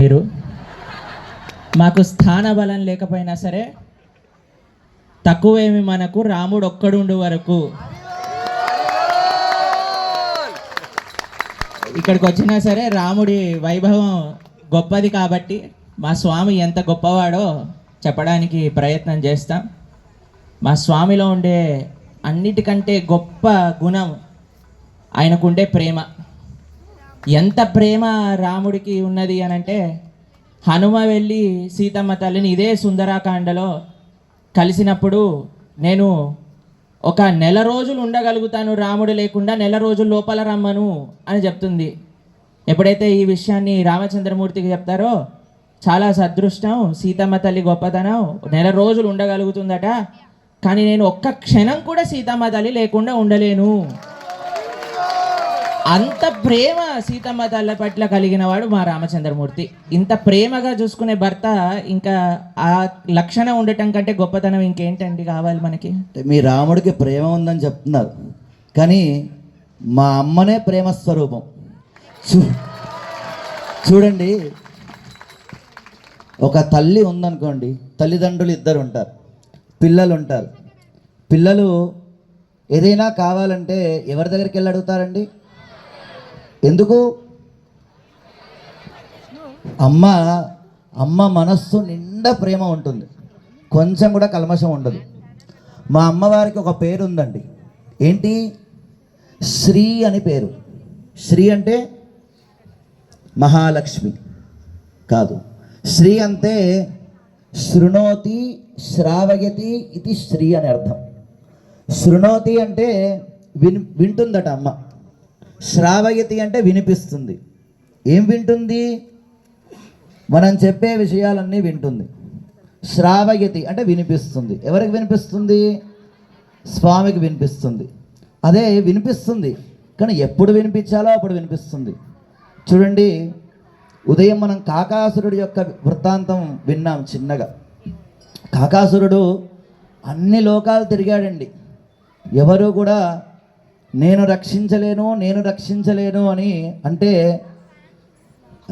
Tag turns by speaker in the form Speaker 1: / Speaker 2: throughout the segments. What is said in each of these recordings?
Speaker 1: మీరు? మాకు స్థాన బలం లేకపోయినా సరే తక్కువేమి మనకు రాముడు ఒక్కడుండు వరకు. ఇక్కడికి వచ్చినా సరే రాముడి వైభవం గొప్పది కాబట్టి మా స్వామి ఎంత గొప్పవాడో చెప్పడానికి ప్రయత్నం చేస్తాం. మా స్వామిలో ఉండే అన్నిటికంటే గొప్ప గుణం ఆయనకుండే ప్రేమ. ఎంత ప్రేమ రాముడికి ఉన్నది అని అంటే హనుమ వెళ్ళి సీతమ్మ తల్లిని ఇదే సుందరాకాండలో కలిసినప్పుడు నేను ఒక నెల రోజులు ఉండగలుగుతాను రాముడు లేకుండా నెల రోజుల లోపల రమ్మను అని చెప్తుంది. ఎప్పుడైతే ఈ విషయాన్ని రామచంద్రమూర్తికి చెప్తారో చాలా సదృష్టం సీతమ్మ తల్లి గొప్పతనం నెల రోజులు ఉండగలుగుతుందట. కానీ నేను ఒక్క క్షణం కూడా సీతమ్మ తల్లి లేకుండా ఉండలేను. అంత ప్రేమ సీతమ్మ తల్ల పట్ల కలిగిన వాడు మా రామచంద్రమూర్తి. ఇంత ప్రేమగా చూసుకునే భర్త ఇంకా ఆ లక్షణం ఉండటం కంటే గొప్పతనం ఇంకేంటండి కావాలి మనకి?
Speaker 2: మీ రాముడికి ప్రేమ ఉందని చెప్తున్నారు. కానీ మా అమ్మనే ప్రేమ స్వరూపం. చూ చూడండి. ఒక తల్లి ఉందనుకోండి తల్లిదండ్రులు ఇద్దరు ఉంటారు పిల్లలు ఉంటారు పిల్లలు ఏదైనా కావాలంటే ఎవరి దగ్గరికి వెళ్ళి అడుగుతారండి? ఎందుకు? అమ్మ అమ్మ మనస్సు నిండా ప్రేమ ఉంటుంది. కొంచెం కూడా కల్మషం ఉండదు. మా అమ్మవారికి ఒక పేరు ఉందండి. ఏంటి? శ్రీ అని పేరు. శ్రీ అంటే మహాలక్ష్మి. కాదు. శ్రీ అంటే శృణోతి శ్రావయతి ఇది శ్రీ అని అర్థం. శృణోతి అంటే విన్ వింటుందట అమ్మ. శ్రావయతి అంటే వినిపిస్తుంది. ఏం వింటుంది? మనం చెప్పే విషయాలన్నీ వింటుంది. శ్రావయతి అంటే వినిపిస్తుంది. ఎవరికి వినిపిస్తుంది? స్వామికి వినిపిస్తుంది. అదే వినిపిస్తుంది. కానీ ఎప్పుడు వినిపించాలో అప్పుడు వినిపిస్తుంది. చూడండి ఉదయం మనం కాకాసురుడి యొక్క వృత్తాంతం విన్నాం చిన్నగా. కాకాసురుడు అన్ని లోకాలు తిరిగాడండి. ఎవరు కూడా నేను రక్షించలేను నేను రక్షించలేను అని అంటే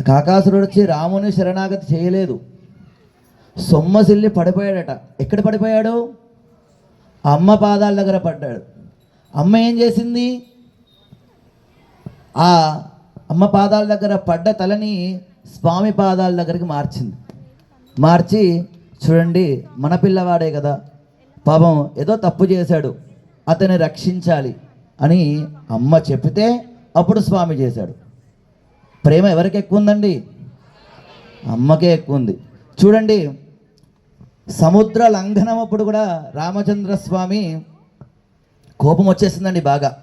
Speaker 2: కాకాసురుడు వచ్చి రాముని శరణాగతి చేయలేదు. సొమ్మసిల్లి పడిపోయాడట. ఎక్కడ పడిపోయాడు? అమ్మ పాదాల దగ్గర పడ్డాడు. అమ్మ ఏం చేసింది? ఆ అమ్మ పాదాల దగ్గర పడ్డ తలని స్వామి పాదాల దగ్గరికి మార్చింది. మార్చి చూడండి మన పిల్లవాడే కదా. పాపం ఏదో తప్పు చేశాడు. అతన్ని రక్షించాలి. అని అమ్మ చెప్తే అప్పుడు స్వామి చేశాడు. ప్రేమ ఎవరికి ఎక్కువ ఉందండి? అమ్మకే ఎక్కువ ఉంది. చూడండి సముద్ర లంఘనం అప్పుడు కూడా రామచంద్ర స్వామి కోపం వచ్చేసిందండి బాగా.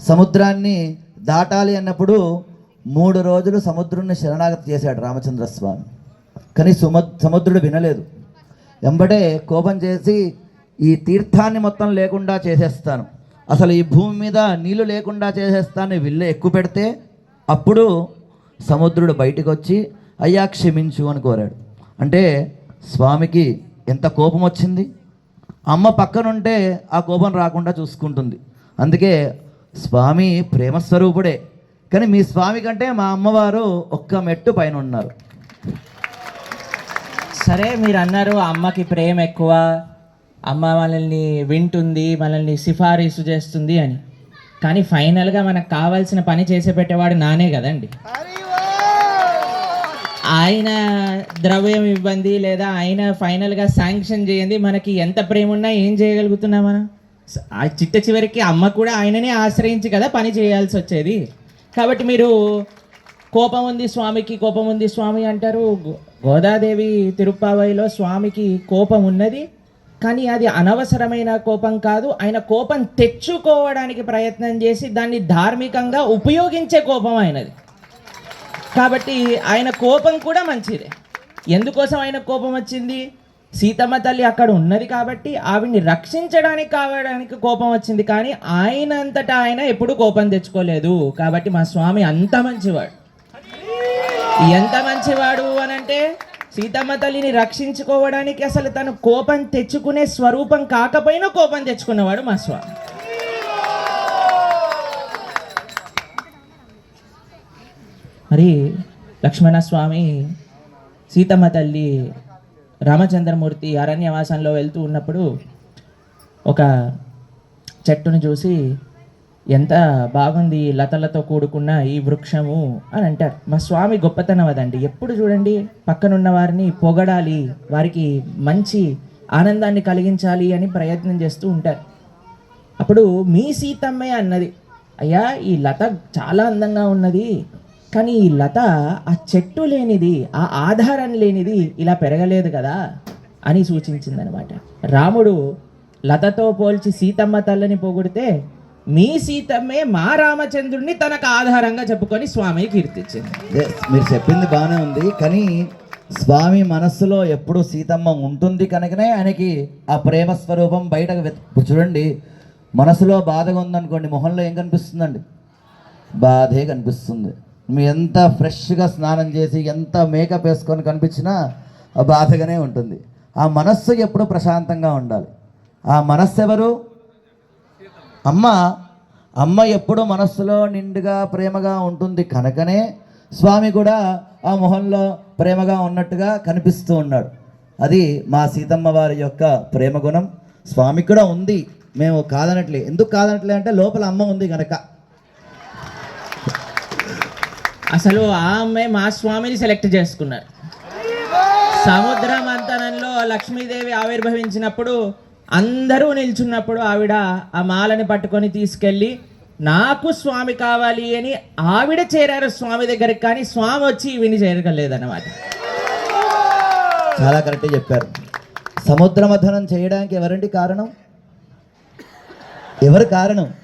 Speaker 2: సముద్రాన్ని దాటాలి అన్నప్పుడు మూడు రోజులు సముద్రుని శరణాగతి చేశాడు రామచంద్ర స్వామి. కానీ సుమ సముద్రుడు వినలేదు. వెంబడే కోపం చేసి ఈ తీర్థాన్ని మొత్తం లేకుండా చేసేస్తాను. అసలు ఈ భూమి మీద నీళ్ళు లేకుండా చేసేస్తాను విల్లు ఎక్కువ పెడితే అప్పుడు సముద్రుడు బయటికి వచ్చి అయ్యా క్షమించు అని కోరాడు. అంటే స్వామికి ఎంత కోపం వచ్చింది? అమ్మ పక్కనుంటే ఆ కోపం రాకుండా చూసుకుంటుంది. అందుకే స్వామి ప్రేమ స్వరూపుడే. కానీ మీ స్వామి కంటే మా అమ్మవారు ఒక్క మెట్టు పైన ఉన్నారు
Speaker 1: సరే మీరు అన్నారు అమ్మకి ప్రేమ ఎక్కువ. అమ్మ మనల్ని వింటుంది మనల్ని సిఫారసు చేస్తుంది అని. కానీ ఫైనల్గా మనకు కావాల్సిన పని చేసే పెట్టేవాడు నానే కదండి. ఆయన ద్రవ్యం ఇవ్వండి లేదా ఆయన ఫైనల్గా శాంక్షన్ చేయండి మనకి ఎంత ప్రేమ ఉన్నా ఏం చేయగలుగుతున్నా మనం? ఆ చిట్ట చివరికి అమ్మ కూడా ఆయననే ఆశ్రయించి కదా పని చేయాల్సి వచ్చేది. కాబట్టి మీరు కోపం ఉంది స్వామికి కోపం ఉంది స్వామి అంటారు. గో- గోదాదేవి తిరుప్పావైలో స్వామికి కోపం ఉన్నది. కానీ అది అనవసరమైన కోపం కాదు. ఆయన కోపం తెచ్చుకోవడానికి ప్రయత్నం చేసి దాన్ని ధార్మికంగా ఉపయోగించే కోపం ఆయనది. కాబట్టి ఆయన కోపం కూడా మంచిదే. ఎందుకోసం ఆయన కోపం వచ్చింది? సీతమ్మ తల్లి అక్కడ ఉన్నది కాబట్టి ఆవిడ్ని రక్షించడానికి కావడానికి కోపం వచ్చింది. కానీ ఆయన అంతటా ఆయన ఎప్పుడు కోపం తెచ్చుకోలేదు. కాబట్టి మా స్వామి అంత మంచివాడు. ఎంత మంచివాడు అని అంటే సీతమ్మ తల్లిని రక్షించుకోవడానికి అసలు తను కోపం తెచ్చుకునే స్వరూపం కాకపోయినా కోపం తెచ్చుకున్నవాడు మా స్వామి మరి లక్ష్మణ స్వామి సీతమ్మ తల్లి రామచంద్రమూర్తి అరణ్యవాసంలో వెళ్తూ ఉన్నప్పుడు ఒక చెట్టును చూసి ఎంత బాగుంది లతలతో కూడుకున్న ఈ వృక్షము అని అంటారు. మా స్వామి గొప్పతనం అదండి. ఎప్పుడు చూడండి పక్కనున్న వారిని పొగడాలి వారికి మంచి ఆనందాన్ని కలిగించాలి అని ప్రయత్నం చేస్తూ ఉంటారు. అప్పుడు మీ సీతమ్మే అన్నది అయ్యా ఈ లత చాలా అందంగా ఉన్నది కానీ ఈ లత ఆ చెట్టు లేనిది ఆ ఆధారం లేనిది ఇలా పెరగలేదు కదా అని సూచించిందనమాట. రాముడు లతతో పోల్చి సీతమ్మ తల్లని పోగొడితే మీ సీతమ్మే మా రామచంద్రుడిని తనకు ఆధారంగా చెప్పుకొని స్వామి కీర్తించింది.
Speaker 2: మీరు చెప్పింది బాగానే ఉంది కానీ స్వామి మనస్సులో ఎప్పుడు సీతమ్మ ఉంటుంది కనుకనే ఆయనకి ఆ ప్రేమ స్వరూపం బయటకు ఇప్పుడు చూడండి మనసులో బాధగా ఉందనుకోండి మొహంలో ఏం కనిపిస్తుందండి? బాధే కనిపిస్తుంది. మీ ఎంత ఫ్రెష్గా స్నానం చేసి ఎంత మేకప్ వేసుకొని కనిపించినా ఆ బాధగానే ఉంటుంది. ఆ మనస్సు ఎప్పుడు ప్రశాంతంగా ఉండాలి. ఆ మనస్సు ఎవరు అమ్మ అమ్మ ఎప్పుడు మనస్సులో నిండుగా ప్రేమగా ఉంటుంది కనుకనే స్వామి కూడా ఆ మొహంలో ప్రేమగా ఉన్నట్టుగా కనిపిస్తూ ఉన్నాడు. అది మా సీతమ్మ వారి యొక్క ప్రేమ గుణం. స్వామి కూడా ఉంది. మేము కాదనట్లే. ఎందుకు కాదనట్లే అంటే లోపల అమ్మ ఉంది కనుక
Speaker 1: అసలు ఆ అమ్మాయి మా స్వామిని సెలెక్ట్ చేసుకున్నారు. సముద్ర మంతనంలో లక్ష్మీదేవి ఆవిర్భవించినప్పుడు అందరూ నిల్చున్నప్పుడు ఆవిడ ఆ మాలని పట్టుకొని తీసుకెళ్ళి నాకు స్వామి కావాలి అని ఆవిడ చేరారు స్వామి దగ్గరికి కానీ స్వామి వచ్చి విని చేరగలేదన్నమాట.
Speaker 2: చాలా కరెక్ట్గా చెప్పారు. సముద్ర మథనం చేయడానికి ఎవరండి కారణం? ఎవరు కారణం?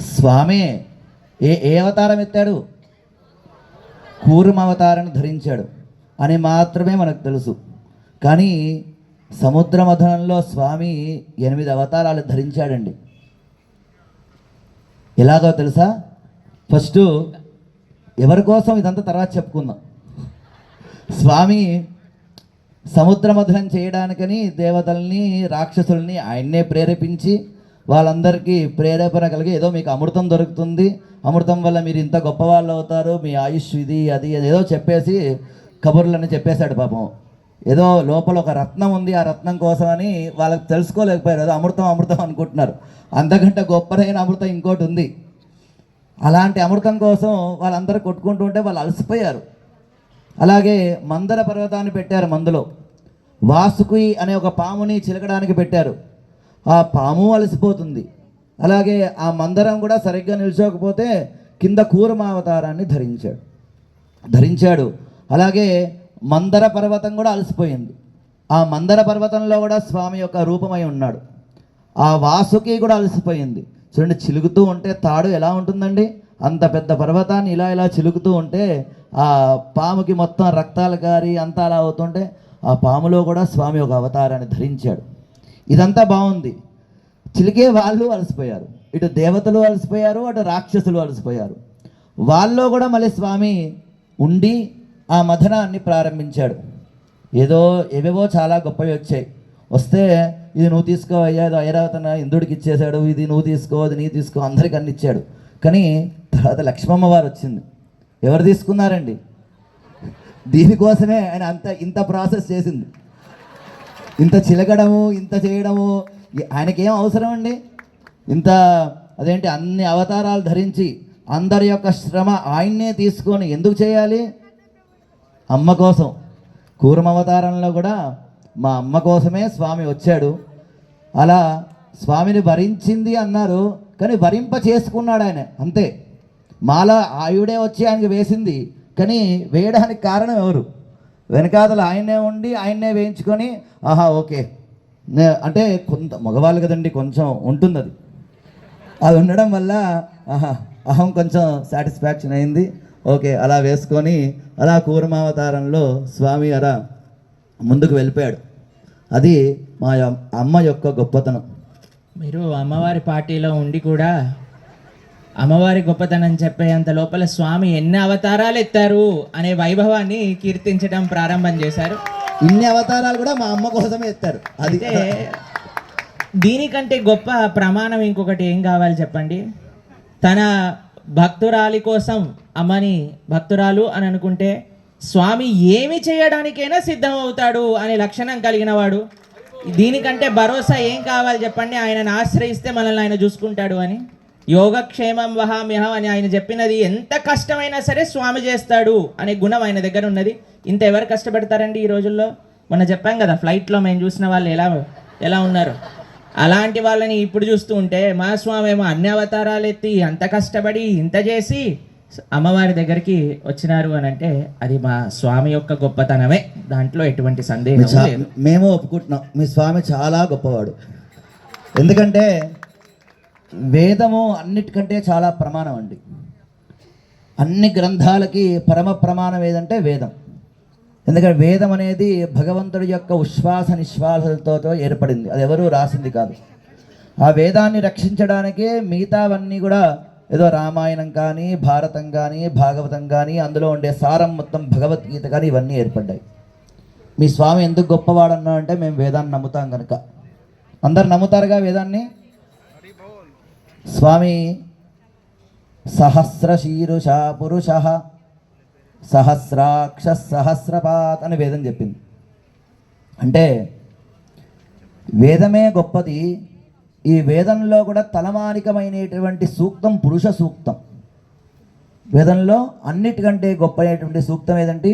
Speaker 2: స్వామి ఏ ఏ అవతారం ఎత్తాడు? కూర్మ అవతారాన్ని ధరించాడు. అని మాత్రమే మనకు తెలుసు. కానీ సముద్ర మథనంలో స్వామి ఎనిమిది అవతారాలు ధరించాడండి. ఎలాగో తెలుసా? ఫస్ట్ ఎవరి కోసం ఇదంతా తర్వాత చెప్పుకుందాం. స్వామి సముద్ర మథనం చేయడానికని దేవతల్ని రాక్షసుల్ని ఆయన్నే ప్రేరేపించి వాళ్ళందరికీ ప్రేరేపణ కలిగి ఏదో మీకు అమృతం దొరుకుతుంది. అమృతం వల్ల మీరు ఇంత గొప్పవాళ్ళు అవుతారు మీ ఆయుష్ ఇది అది అది ఏదో చెప్పేసి కబుర్లని చెప్పేశాడు పాపం. ఏదో లోపల ఒక రత్నం ఉంది ఆ రత్నం కోసం అని వాళ్ళకి తెలుసుకోలేకపోయారు. ఏదో అమృతం అమృతం అనుకుంటున్నారు. అంతకంటే గొప్పదైన అమృతం ఇంకోటి ఉంది. అలాంటి అమృతం కోసం వాళ్ళందరూ కొట్టుకుంటూ ఉంటే వాళ్ళు అలసిపోయారు. అలాగే మందర పర్వతాన్ని పెట్టారు మందులో. వాసుకి అనే ఒక పాముని చిలకడానికి పెట్టారు. ఆ పాము అలసిపోతుంది. అలాగే ఆ మందరం కూడా సరిగ్గా నిల్చోకపోతే కింద కూరమావతారాన్ని ధరించాడు. ధరించాడు. అలాగే మందర పర్వతం కూడా అలసిపోయింది. ఆ మందర పర్వతంలో కూడా స్వామి యొక్క రూపమై ఉన్నాడు. ఆ వాసుకి కూడా అలసిపోయింది. చూడండి చిలుగుతూ ఉంటే తాడు ఎలా ఉంటుందండి? అంత పెద్ద పర్వతాన్ని ఇలా ఇలా చిలుకుతూ ఉంటే ఆ పాముకి మొత్తం రక్తాలు కారి అంతా అలా అవుతుంటే ఆ పాములో కూడా స్వామి ఒక అవతారాన్ని ధరించాడు. ఇదంతా బాగుంది. చిలికే వాళ్ళు అలసిపోయారు. ఇటు దేవతలు అలసిపోయారు అటు రాక్షసులు అలసిపోయారు. వాళ్ళలో కూడా మళ్ళీ స్వామి ఉండి ఆ మథనాన్ని ప్రారంభించాడు. ఏదో ఏవేవో చాలా గొప్పవి వచ్చాయి. వస్తే ఇది నువ్వు తీసుకో అయ్యా ఇది ఐరావతన ఇంద్రుడికి ఇచ్చేశాడు ఇది నువ్వు తీసుకో అది నీ తీసుకో అందరికి అన్ని ఇచ్చాడు. కానీ తర్వాత లక్ష్మమ్మ వారు వచ్చింది. ఎవరు తీసుకున్నారండి? దీనికోసమే ఆయన అంత ఇంత ప్రాసెస్ చేసింది. ఇంత చిలకడము ఇంత చేయడము ఆయనకేం అవసరం అండి? ఇంత అదేంటి అన్ని అవతారాలు ధరించి అందరి యొక్క శ్రమ ఆయన్నే తీసుకొని ఎందుకు చేయాలి? అమ్మ కోసం. కూరమవతారంలో కూడా మా అమ్మ కోసమే స్వామి వచ్చాడు. అలా స్వామిని భరించింది అన్నారు కానీ భరింప చేసుకున్నాడు ఆయన అంతే. మాల ఆయుడే వచ్చి ఆయనకి వేసింది కానీ వేయడానికి కారణం ఎవరు? వెనకాతలు ఆయనే ఉండి ఆయన్నే వేయించుకొని ఆహా ఓకే. అంటే కొంత మగవాళ్ళు కదండి కొంచెం ఉంటుంది అది అది ఉండడం వల్ల ఆహా అహం కొంచెం సాటిస్ఫాక్షన్ అయింది. ఓకే అలా వేసుకొని అలా కూర్మావతారంలో స్వామి అలా ముందుకు వెళ్ళిపోయాడు. అది మా అమ్మ యొక్క గొప్పతనం.
Speaker 1: మీరు అమ్మవారి పార్టీలో ఉండి కూడా అమ్మవారి గొప్పతనం చెప్పేంత లోపల స్వామి ఎన్ని అవతారాలు ఎత్తారు అనే వైభవాన్ని కీర్తించడం ప్రారంభం చేశారు.
Speaker 2: ఇన్ని అవతారాలు కూడా మా అమ్మ కోసమే ఎత్తారు. అది
Speaker 1: దీనికంటే గొప్ప ప్రమాణం ఇంకొకటి ఏం కావాలి చెప్పండి? తన భక్తురాలి కోసం అమ్మని భక్తురాలు అని అనుకుంటే స్వామి ఏమి చేయడానికైనా సిద్ధం అవుతాడు అనే లక్షణం కలిగిన వాడు. దీనికంటే భరోసా ఏం కావాలి చెప్పండి? ఆయనను ఆశ్రయిస్తే మనల్ని ఆయన చూసుకుంటాడు అని. యోగక్షేమం వహామ్యహం అని ఆయన చెప్పినది ఎంత కష్టమైనా సరే స్వామి చేస్తాడు అనే గుణం ఆయన దగ్గర ఉన్నది. ఇంత ఎవరు కష్టపడతారండి ఈ రోజుల్లో? మొన్న చెప్పాం కదా ఫ్లైట్లో మేము చూసిన వాళ్ళు ఎలా ఎలా ఉన్నారు? అలాంటి వాళ్ళని ఇప్పుడు చూస్తూ ఉంటే మా స్వామి ఏమో అన్ని అవతారాలు ఎత్తి అంత కష్టపడి ఇంత చేసి అమ్మవారి దగ్గరికి వచ్చినారు అని అంటే అది మా స్వామి యొక్క గొప్పతనమే. దాంట్లో ఎటువంటి సందేహం
Speaker 2: మేము ఒప్పుకుంటున్నాం. మీ స్వామి చాలా గొప్పవాడు. ఎందుకంటే వేదము అన్నిటికంటే చాలా ప్రమాణం అండి. అన్ని గ్రంథాలకి పరమ ప్రమాణం ఏదంటే వేదం. ఎందుకంటే వేదం అనేది భగవంతుడి యొక్క ఉశ్వాస నిశ్వాసలతో ఏర్పడింది. అది ఎవరూ రాసింది కాదు. ఆ వేదాన్ని రక్షించడానికే మిగతావన్నీ కూడా ఏదో రామాయణం కానీ భారతం కానీ భాగవతం కానీ అందులో ఉండే సారం మొత్తం భగవద్గీత కానీ ఇవన్నీ ఏర్పడ్డాయి. మీ స్వామి ఎందుకు గొప్పవాడన్నా అంటే మేము వేదాన్ని నమ్ముతాం కనుక అందరు నమ్ముతారుగా వేదాన్ని? స్వామి సహస్ర శీరుష పురుష సహస్రాక్ష సహస్రపాత్ అని వేదం చెప్పింది. అంటే వేదమే గొప్పది ఈ వేదంలో కూడా తలమానికమైనటువంటి సూక్తం పురుష సూక్తం. వేదంలో అన్నిటికంటే గొప్ప అయినటువంటి సూక్తం ఏదంటే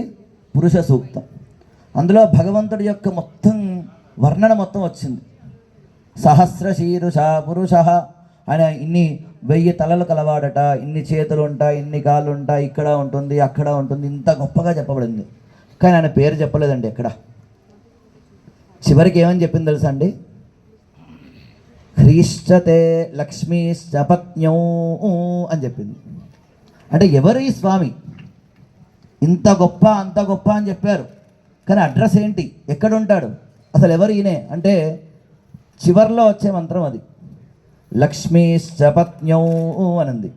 Speaker 2: పురుష సూక్తం. అందులో భగవంతుడి యొక్క మొత్తం వర్ణన మొత్తం వచ్చింది. సహస్ర శీరుష పురుష ఆయన ఇన్ని వెయ్యి తలలు కలవాడట ఇన్ని చేతులు ఉంటాయి ఇన్ని కాళ్ళు ఉంటాయి ఇక్కడ ఉంటుంది అక్కడ ఉంటుంది ఇంత గొప్పగా చెప్పబడింది. కానీ ఆయన పేరు చెప్పలేదండి ఎక్కడ. చివరికి ఏమని చెప్పింది తెలుసా అండి? హ్రీష్టతే లక్ష్మీశ్చపత్న్యౌ అని చెప్పింది. అంటే ఎవరు ఈ స్వామి? ఇంత గొప్ప అంత గొప్ప అని చెప్పారు. కానీ అడ్రస్ ఏంటి? ఎక్కడ ఉంటాడు అసలు ఎవరు ఈయనే? అంటే చివర్లో వచ్చే మంత్రం అది. లక్ష్మీశ్చపత్న్యౌ అనంది.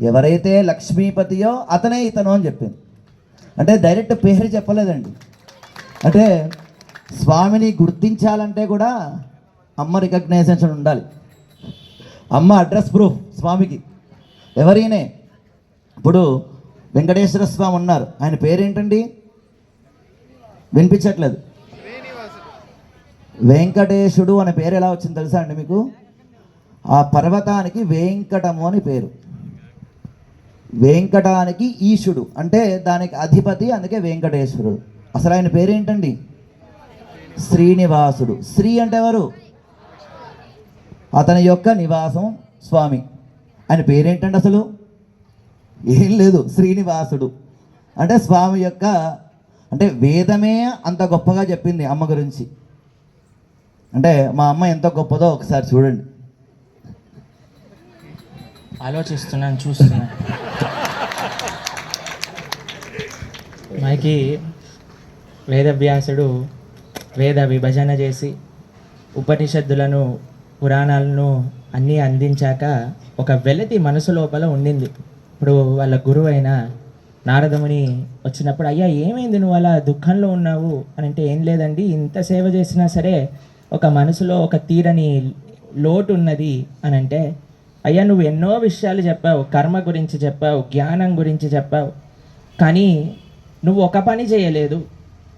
Speaker 2: ఎవరైతే లక్ష్మీపతియో అతనే ఇతను అని చెప్పింది. అంటే డైరెక్ట్ పేరు చెప్పలేదండి. అంటే స్వామిని గుర్తించాలంటే కూడా అమ్మ రికగ్నైజేషన్ ఉండాలి. అమ్మ అడ్రస్ ప్రూఫ్ స్వామికి. ఎవరినే? ఇప్పుడు వెంకటేశ్వర స్వామి ఉన్నారు. ఆయన పేరేంటండి? వినిపించట్లేదు. వెంకటేశుడు అనే పేరు ఎలా వచ్చింది తెలుసా అండి మీకు? ఆ పర్వతానికి వెంకటము అని పేరు. వెంకటానికి ఈశుడు. అంటే దానికి అధిపతి అందుకే వెంకటేశ్వరుడు. అసలు ఆయన పేరేంటండి? శ్రీనివాసుడు. శ్రీ అంటే ఎవరు? అతని యొక్క నివాసం స్వామి. ఆయన పేరేంటండి అసలు? ఏం లేదు శ్రీనివాసుడు. అంటే స్వామి యొక్క అంటే వేదమే అంత గొప్పగా చెప్పింది అమ్మ గురించి. అంటే మా అమ్మ ఎంత గొప్పదో ఒకసారి చూడండి.
Speaker 1: ఆలోచిస్తున్నాను చూస్తున్నాను. మనకి వేదవ్యాసుడు వేద విభజన చేసి ఉపనిషత్తులను పురాణాలను అన్నీ అందించాక ఒక వెలతి మనసు లోపల ఉండింది. ఇప్పుడు వాళ్ళ గురువు అయిన నారదముని వచ్చినప్పుడు అయ్యా ఏమైంది? నువ్వు అలా దుఃఖంలో ఉన్నావు? అని అంటే ఏం లేదండి ఇంత సేవ చేసినా సరే ఒక మనసులో ఒక తీరని లోటు ఉన్నది అని అంటే అయ్యా నువ్వు ఎన్నో విషయాలు చెప్పావు కర్మ గురించి చెప్పావు జ్ఞానం గురించి చెప్పావు కానీ నువ్వు ఒక పని చేయలేదు.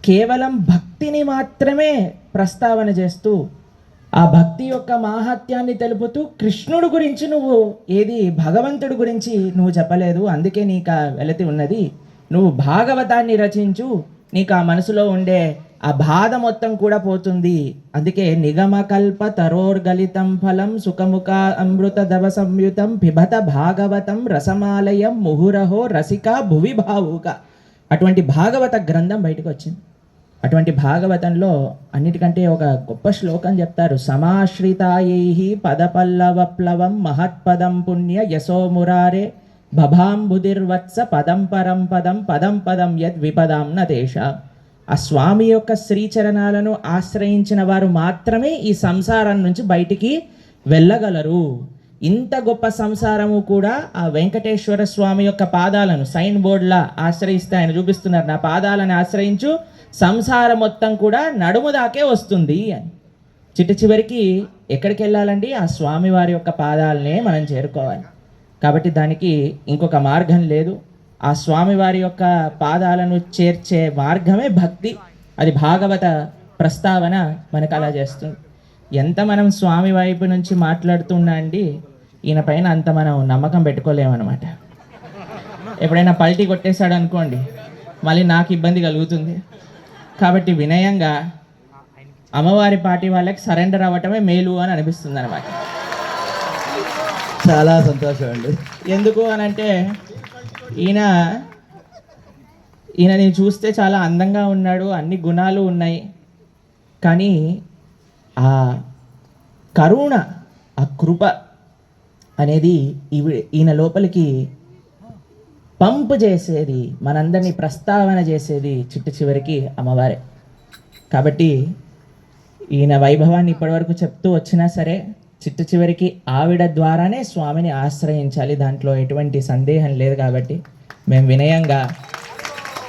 Speaker 1: కేవలం భక్తిని మాత్రమే ప్రస్తావన చేస్తూ ఆ భక్తి యొక్క మాహాత్యాన్ని తెలుపుతూ కృష్ణుడు గురించి నువ్వు ఏది భగవంతుడు గురించి నువ్వు చెప్పలేదు అందుకే నీకు ఆ వెలతి ఉన్నది. నువ్వు భాగవతాన్ని రచించు నీకు ఆ మనసులో ఉండే ఆ బాధ మొత్తం కూడా పోతుంది. అందుకే నిగమకల్ప తరోర్గలితం ఫలం సుఖముఖ అమృత దవ సంయుతం పిబత భాగవతం రసమాలయం ముహురహో రసిక భువి భావుక అటువంటి భాగవత గ్రంథం బయటకు వచ్చింది. అటువంటి భాగవతంలో అన్నిటికంటే ఒక గొప్ప శ్లోకం చెప్తారు. సమాశ్రితాయై పదపల్లవప్లవం మహత్పదం పుణ్య యశో మురారే భభాంబుదిర్వత్స పదం పరం పదం పదం పదం యద్ విపదాం నదేశ ఆ స్వామి యొక్క శ్రీచరణాలను ఆశ్రయించిన వారు మాత్రమే ఈ సంసారం నుంచి బయటికి వెళ్ళగలరు. ఇంత గొప్ప సంసారము కూడా ఆ వెంకటేశ్వర స్వామి యొక్క పాదాలను సైన్ బోర్డ్లా ఆశ్రయిస్తే ఆయన చూపిస్తున్నారు. నా పాదాలను ఆశ్రయించు సంసారం మొత్తం కూడా నడుము దాకే వస్తుంది అని. చిట్ట చివరికి ఎక్కడికి వెళ్ళాలండి? ఆ స్వామి వారి యొక్క పాదాలనే మనం చేరుకోవాలి. కాబట్టి దానికి ఇంకొక మార్గం లేదు. ఆ స్వామివారి యొక్క పాదాలను చేర్చే మార్గమే భక్తి. అది భాగవత ప్రస్తావన మనకు అలా చేస్తుంది. ఎంత మనం స్వామి వైపు నుంచి మాట్లాడుతున్నా అండి ఈయన పైన అంత మనం నమ్మకం పెట్టుకోలేమన్నమాట. ఎప్పుడైనా పల్టీ కొట్టేశాడు అనుకోండి మళ్ళీ నాకు ఇబ్బంది కలుగుతుంది. కాబట్టి వినయంగా అమ్మవారి పార్టీ వాళ్ళకి సరెండర్ అవ్వటమే మేలు అని అనిపిస్తుంది అనమాట
Speaker 2: చాలా సంతోషం అండి.
Speaker 1: ఎందుకు అని అంటే ఈయన ఈయనని చూస్తే చాలా అందంగా ఉన్నాడు అన్ని గుణాలు ఉన్నాయి. కానీ ఆ కరుణ ఆ కృప అనేది ఇవి ఈయన లోపలికి పంపు చేసేది మనందరినీ ప్రస్తావన చేసేది చిట్టు చివరికి అమ్మవారే. కాబట్టి ఈయన వైభవాన్ని ఇప్పటివరకు చెప్తూ వచ్చినా సరే చిట్టు చివరికి ఆవిడ ద్వారానే స్వామిని ఆశ్రయించాలి. దాంట్లో ఎటువంటి సందేహం లేదు కాబట్టి మేము వినయంగా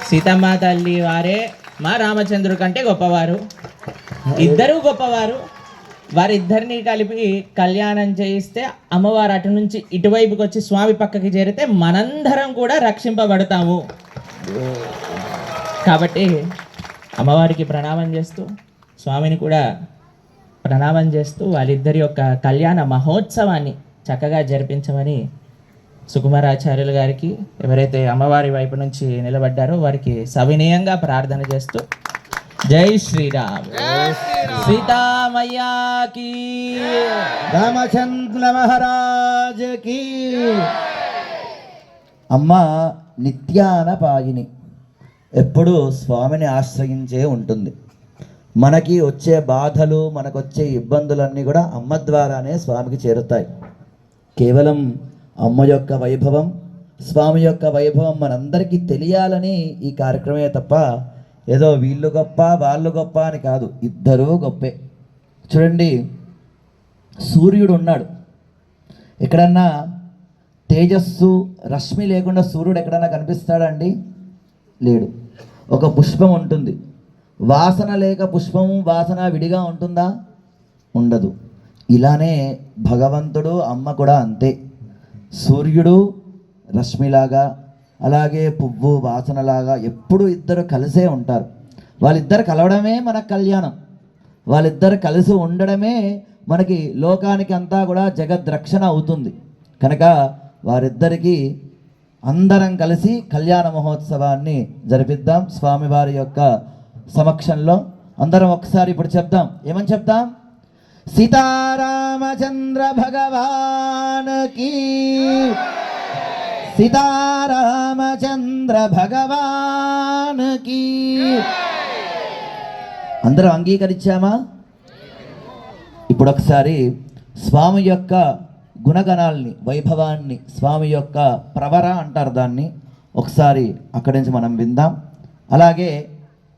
Speaker 1: సీతమ్మ తల్లి వారే మా రామచంద్రుడు కంటే గొప్పవారు. ఇద్దరూ గొప్పవారు. వారిద్దరిని కలిపి కళ్యాణం చేయిస్తే అమ్మవారు అటు నుంచి ఇటువైపుకి వచ్చి స్వామి పక్కకి చేరితే మనందరం కూడా రక్షింపబడతాము. కాబట్టి అమ్మవారికి ప్రణామం చేస్తూ స్వామిని కూడా ప్రణామం చేస్తూ వాళ్ళిద్దరి యొక్క కళ్యాణ మహోత్సవాన్ని చక్కగా జరిపించమని సుకుమారాచార్యులు గారికి ఎవరైతే అమ్మవారి వైపు నుంచి నిలబడ్డారో వారికి సవినయంగా ప్రార్థన చేస్తూ జై శ్రీరామ్. సీతామయ్యాకి
Speaker 2: రామచంద్ర మహారాజుకి అమ్మ నిత్యానపాయిని. ఎప్పుడూ స్వామిని ఆశ్రయించే ఉంటుంది. మనకి వచ్చే బాధలు మనకు వచ్చే ఇబ్బందులన్నీ కూడా అమ్మ ద్వారానే స్వామికి చేరుతాయి. కేవలం అమ్మ యొక్క వైభవం స్వామి యొక్క వైభవం మనందరికీ తెలియాలని ఈ కార్యక్రమే తప్ప ఏదో వీళ్ళు గొప్ప వాళ్ళు గొప్ప అని కాదు. ఇద్దరూ గొప్పే. చూడండి సూర్యుడు ఉన్నాడు ఎక్కడన్నా తేజస్సు రశ్మి లేకుండా సూర్యుడు ఎక్కడన్నా కనిపిస్తాడా అండి లేడు. ఒక పుష్పం ఉంటుంది. వాసన లేక పుష్పము వాసన విడిగా ఉంటుందా? ఉండదు. ఇలానే భగవంతుడు అమ్మ కూడా అంతే. సూర్యుడు రశ్మిలాగా అలాగే పువ్వు వాసనలాగా ఎప్పుడు ఇద్దరు కలిసే ఉంటారు. వాళ్ళిద్దరు కలవడమే మన కళ్యాణం. వాళ్ళిద్దరు కలిసి ఉండడమే మనకి లోకానికి అంతా కూడా జగద్రక్షణ అవుతుంది. కనుక వారిద్దరికీ అందరం కలిసి కళ్యాణ మహోత్సవాన్ని జరిపిద్దాం స్వామివారి యొక్క సమక్షంలో. అందరం ఒకసారి ఇప్పుడు చెప్దాం ఏమని చెప్దాం సీతారామచంద్ర భగవాన్ కీ సీతారామచంద్ర భగవాన్ కీ అందరం అంగీకరించామా? ఇప్పుడు ఒకసారి స్వామి యొక్క గుణగణాల్ని వైభవాన్ని స్వామి యొక్క ప్రవర అంటారు దాన్ని ఒకసారి అక్కడి నుంచి మనం విందాం. అలాగే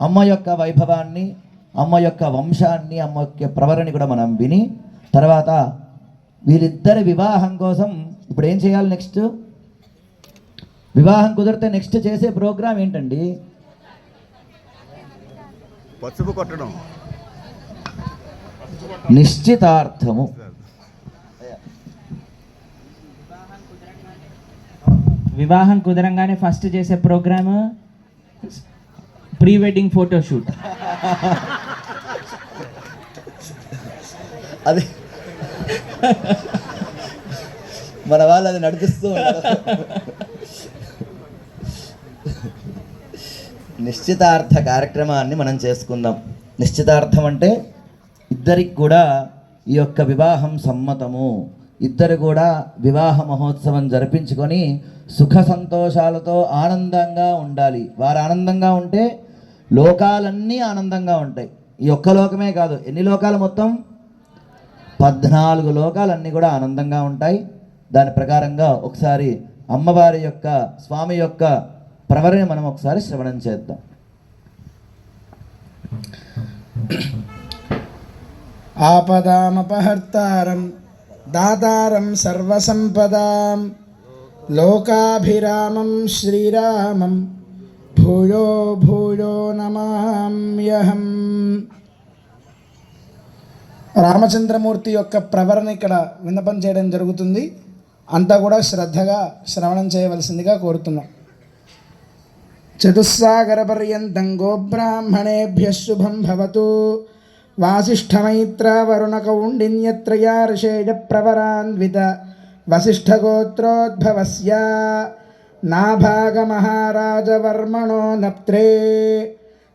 Speaker 2: అమ్మ యొక్క వైభవాన్ని అమ్మ యొక్క వంశాన్ని అమ్మ యొక్క ప్రవరని కూడా మనం విని తర్వాత వీరిద్దరి వివాహం కోసం ఇప్పుడు ఏం చేయాలి నెక్స్ట్? వివాహం కుదిరితే నెక్స్ట్ చేసే ప్రోగ్రాం ఏంటండి?
Speaker 3: పసుపు కొట్టడం.
Speaker 2: నిశ్చితార్థము.
Speaker 1: వివాహం కుదరంగానే ఫస్ట్ చేసే programme pre wedding photo shoot
Speaker 2: అది మన వాళ్ళు అది నడిపిస్తూ ఉంటారు. నిశ్చితార్థ కార్యక్రమాన్ని మనం చేసుకుందాం. నిశ్చితార్థం అంటే ఇద్దరికి కూడా ఈ యొక్క వివాహం సమ్మతము. ఇద్దరు కూడా వివాహ మహోత్సవం జరిపించుకొని సుఖ సంతోషాలతో ఆనందంగా ఉండాలి. వారు ఆనందంగా ఉంటే లోకాలన్నీ ఆనందంగా ఉంటాయి. ఈ ఒక్క లోకమే కాదు ఎన్ని లోకాలు మొత్తం? పద్నాలుగు లోకాలన్నీ కూడా ఆనందంగా ఉంటాయి. దాని ప్రకారంగా ఒకసారి అమ్మవారి యొక్క స్వామి యొక్క ప్రవరణ మనం ఒకసారి శ్రవణం చేద్దాం.
Speaker 4: ఆపదామపహర్తారం దాతారం సర్వసంపదాం లోకాభిరామం శ్రీరామం భూయో భూయో నమామ్యహం రామచంద్రమూర్తి యొక్క ప్రవరణ ఇక్కడ విన్నపం చేయడం జరుగుతుంది. అంతా కూడా శ్రద్ధగా శ్రవణం చేయవలసిందిగా కోరుతున్నాం. చతుస్సాగరపర్యంతం గోబ్రాహ్మణేభ్య శుభం భవతు వాసిష్ఠమైత్రావరుణకౌండిన్యత్రయా ఋషేయ ప్రవరాన్విత వసిష్ఠగోత్రోద్భవస్య నాభాగమహారాజవర్మణో నప్త్రే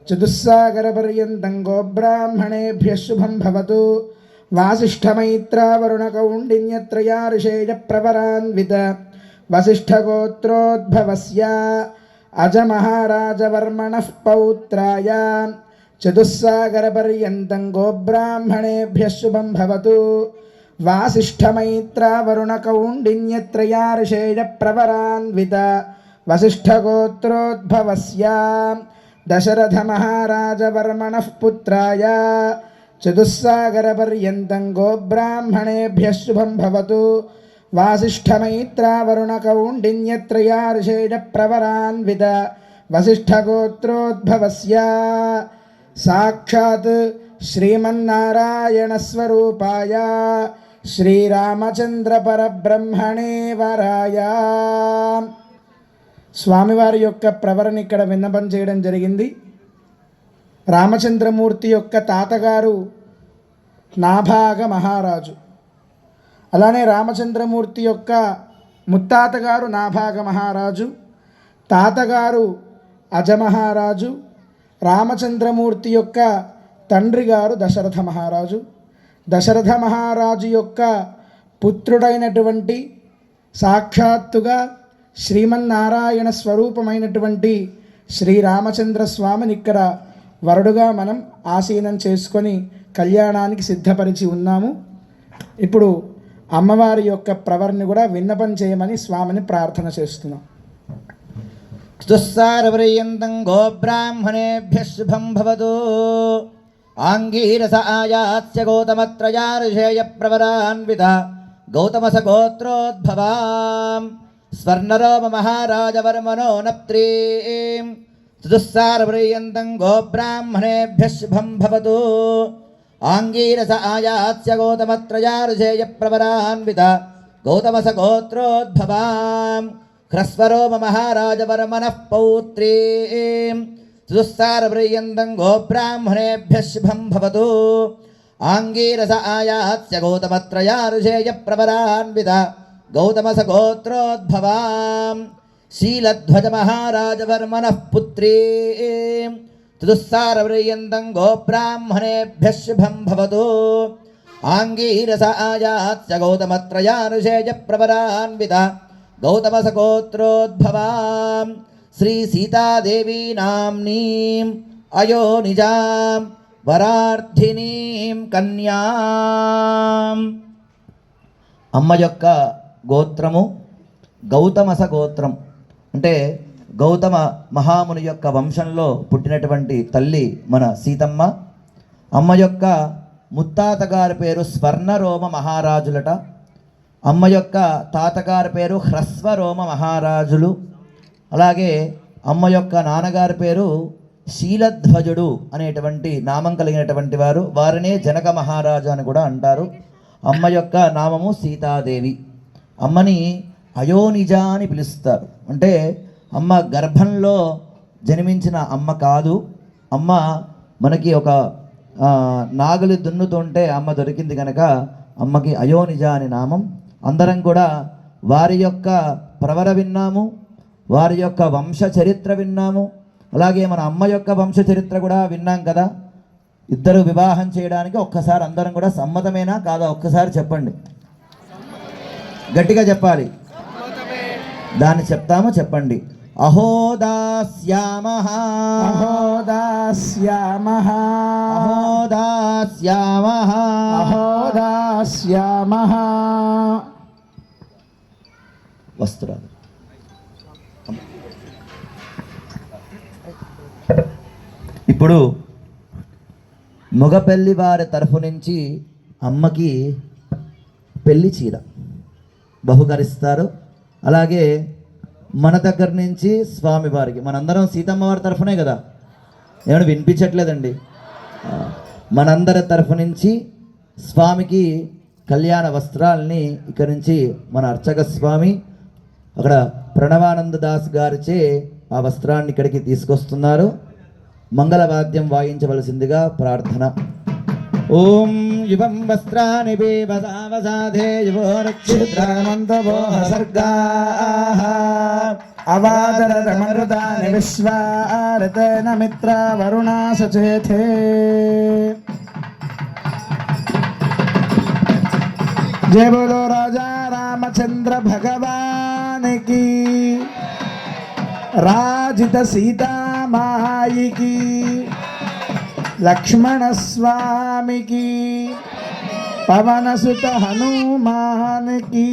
Speaker 4: చతుస్సాగరపర్యంతం గోబ్రాహ్మణేభ్య శుభం భవతు వాసిష్ఠమైత్రావరుణకౌండిన్యత్రయా ఋషేయ ప్రవరాన్విత వసిష్ఠగోత్రోద్భవస్య అజమహారాజవర్మణः పౌత్రాయ చతుస్సాగరపర్యంతం గోబ్రాహ్మణేభ్యः శుభం భవతు వాసిష్ఠమైత్రావరుణకౌండిన్యత్రయా ఋషేయ ప్రవరాన్విత వసిష్ఠగోత్రోద్భవస్య దశరథమహారాజవర్మణः పుత్రాయ చతుస్సాగరపర్యంతం గోబ్రాహ్మణేభ్యः శుభం భవతు వాసిష్ఠమైత్రావరుణకౌండిన్యత్రయా ఋషేయ ప్రవరాన్విత వసిష్ఠగోత్రోద్భవస్య సాక్షాత్ శ్రీమన్నారాయణస్వరూపాయ శ్రీరామచంద్ర పరబ్రహ్మణే వరాయ స్వామివారి యొక్క ప్రవరణ ఇక్కడ విన్నపం చేయడం జరిగింది. రామచంద్రమూర్తి యొక్క తాతగారు నాభాగ మహారాజు. అలానే రామచంద్రమూర్తి యొక్క ముత్తాతగారు నాభాగ మహారాజు తాతగారు అజమహారాజు రామచంద్రమూర్తి యొక్క తండ్రి గారు దశరథ మహారాజు. దశరథ మహారాజు యొక్క పుత్రుడైనటువంటి సాక్షాత్తుగా శ్రీమన్నారాయణ స్వరూపమైనటువంటి శ్రీరామచంద్ర స్వామిని ఇక్కడ వరుడుగా మనం ఆసీనం చేసుకొని కళ్యాణానికి సిద్ధపరిచి ఉన్నాము. ఇప్పుడు అమ్మవారి యొక్క ప్రవర్ని కూడా విన్నపం చేయమని స్వామిని ప్రార్థన చేస్తున్నాం.
Speaker 2: స్తుస్సారపర్యంతం గోబ్రాహ్మణేభ్య శుభం భవదు ఆంగీరస ఆయాస్య గౌతమత్రయాషేయ ప్రవరాన్విత గౌతమస గోత్రోద్భవాం స్వర్ణరోమ మహారాజవర్మనో నప్త్రీం. స్తుస్సారపర్యంతం గోబ్రాహ్మణేభ్య శుభం భవతు. ఆంగీరస ఆయాత్స్య గౌతమత్రయా ప్రవరాన్విత గౌతమస గోత్రోద్భవాం హ్రస్వరోమ మహారాజవరమనః పౌత్రీ సుదుస్సారపర్యంతం గోబ్రాహ్మణేభ్య శుభం భవతు ఆంగీరస ఆయాత్స్య గౌతమత్రయా ప్రవరాన్విత గౌతమస గోత్రోద్భవాం శీలధ్వజ మహారాజవర్మనః పుత్రీ తుదుస్సారపర్యంతం గోబ్రాహ్మణేభ్యः శుభం భవతు. ఆంగీరస ఆయాస్య గౌతమత్రయా ప్రవరాన్విత గౌతమసగోత్రోద్భవాం. శ్రీ సీతాదేవీ నామ్నీం అయో నిజాం వరార్థినీం కన్యాం. అమ్మ యొక్క గోత్రము గౌతమస గోత్రం అంటే గౌతమ మహాముని యొక్క వంశంలో పుట్టినటువంటి తల్లి మన సీతమ్మ. అమ్మ యొక్క ముత్తాతగారి పేరు స్వర్ణరోమ మహారాజులట. అమ్మ యొక్క తాతగారి పేరు హ్రస్వరోమ మహారాజులు. అలాగే అమ్మ యొక్క నాన్నగారి పేరు శీలధ్వజుడు అనేటువంటి నామం కలిగినటువంటి వారు. వారినే జనక మహారాజు అని కూడా అంటారు. అమ్మ యొక్క నామము సీతాదేవి. అమ్మని అయోనిజ అని పిలుస్తారు. అంటే అమ్మ గర్భంలో జన్మించిన అమ్మ కాదు. అమ్మ మనకి ఒక నాగలి దున్నుతుంటే అమ్మ దొరికింది కనుక అమ్మకి అయోనిజ అని నామం. అందరం కూడా వారి యొక్క ప్రవర విన్నాము వారి యొక్క వంశ చరిత్ర విన్నాము. అలాగే మన అమ్మ యొక్క వంశ చరిత్ర కూడా విన్నాం కదా. ఇద్దరు వివాహం చేయడానికి ఒక్కసారి అందరం కూడా సమ్మతమేనా కాదా? ఒక్కసారి చెప్పండి. గట్టిగా చెప్పాలి. దాన్ని చెప్తాము చెప్పండి. వస్తురాలు ఇప్పుడు మగపెళ్ళి వారి తరఫు నుంచి అమ్మకి పెళ్ళి చీర బహుకరిస్తారు. అలాగే మన దగ్గర నుంచి స్వామివారికి మనందరం సీతమ్మ వారి తరఫునే కదా? ఏమైనా వినిపించట్లేదండి. మనందరి తరఫు నుంచి స్వామికి కళ్యాణ వస్త్రాల్ని ఇక్కడి నుంచి మన అర్చక స్వామి అక్కడ ప్రణవానంద దాస్ గారిచే ఆ వస్త్రాన్ని ఇక్కడికి తీసుకొస్తున్నారు. మంగళవాద్యం వాయించవలసిందిగా ప్రార్థన. ఓం యువం వస్త్రాని బీభసావసాధే యువోరక్షిద్రామంతవో సర్గాః
Speaker 4: అవాదరమృతాని విశ్వారతన మిత్ర వరుణా సచేతే జయ బోలో రాజా రామచంద్ర భగవానికి రాజిత సీతామాయికి లక్ష్మణ స్వామికి పవనసుత హనుమానికి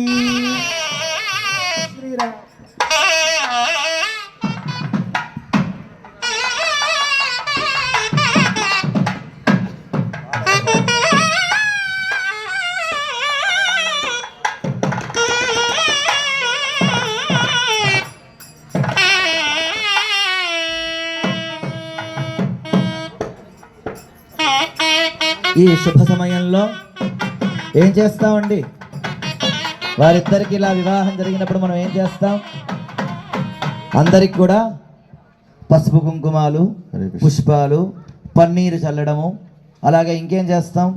Speaker 4: శ్రీరామ్
Speaker 2: ఈ శుభ సమయంలో ఏం చేస్తామండి? వారిద్దరికి ఇలా వివాహం జరిగినప్పుడు మనం ఏం చేస్తాం? అందరికి కూడా పసుపు కుంకుమాలు పుష్పాలు పన్నీరు చల్లడము అలాగే ఇంకేం చేస్తాం?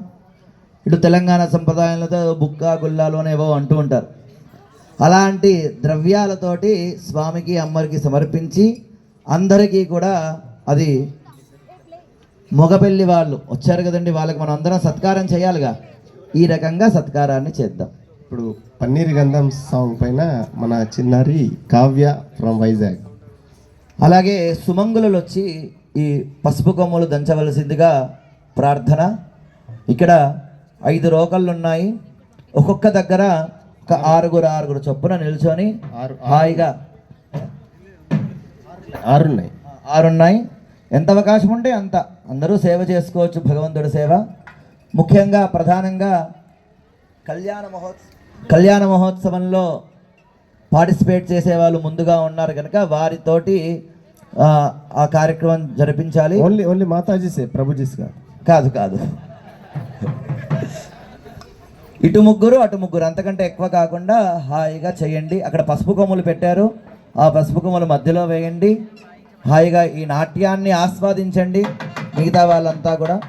Speaker 2: ఇటు తెలంగాణ సంప్రదాయంలో బుక్క గుల్లాలు అనేవో అంటూ ఉంటారు. అలాంటి ద్రవ్యాలతోటి స్వామికి అమ్మరికి సమర్పించి అందరికీ కూడా అది మగపెళ్ళి వాళ్ళు వచ్చారు కదండి వాళ్ళకి మనం అందరం సత్కారం చేయాలిగా. ఈ రకంగా సత్కారాన్ని చేద్దాం.
Speaker 5: ఇప్పుడు పన్నీర్ గంధం సాంగ్ పైన మన చిన్నారి కావ్య ఫ్రమ్ వైజాగ్.
Speaker 2: అలాగే సుమంగులు వచ్చి ఈ పసుపు కొమ్ములు దంచవలసిందిగా ప్రార్థన. ఇక్కడ ఐదు రోకళ్ళు ఉన్నాయి ఒక్కొక్క దగ్గర ఒక ఆరుగురు ఆరుగురు చొప్పున నిల్చొని
Speaker 5: ఆరు
Speaker 2: హాయిగా
Speaker 5: ఆరున్నాయి.
Speaker 2: ఆరున్నాయి. ఎంత అవకాశం ఉంటే అంత. అందరూ సేవ చేసుకోవచ్చు భగవంతుడి సేవ. ముఖ్యంగా ప్రధానంగా కళ్యాణ మహోత్సవం కళ్యాణ మహోత్సవంలో పార్టిసిపేట్ చేసే వాళ్ళు ముందుగా ఉన్నారు కనుక వారితోటి ఆ, కార్యక్రమం జరిపించాలి.
Speaker 5: ఓన్లీ ఓన్లీ మాతాజీసే ప్రభుజీస్
Speaker 2: కాదు కాదు. ఇటు ముగ్గురు అటు ముగ్గురు. అంతకంటే ఎక్కువ కాకుండా హాయిగా చేయండి. అక్కడ పసుపు కొమ్ములు పెట్టారు. ఆ పసుపు కొమ్ములు మధ్యలో వేయండి. హాయిగా ఈ నాట్యాన్ని ఆస్వాదించండి. మిగతా వాళ్ళంతా కూడా.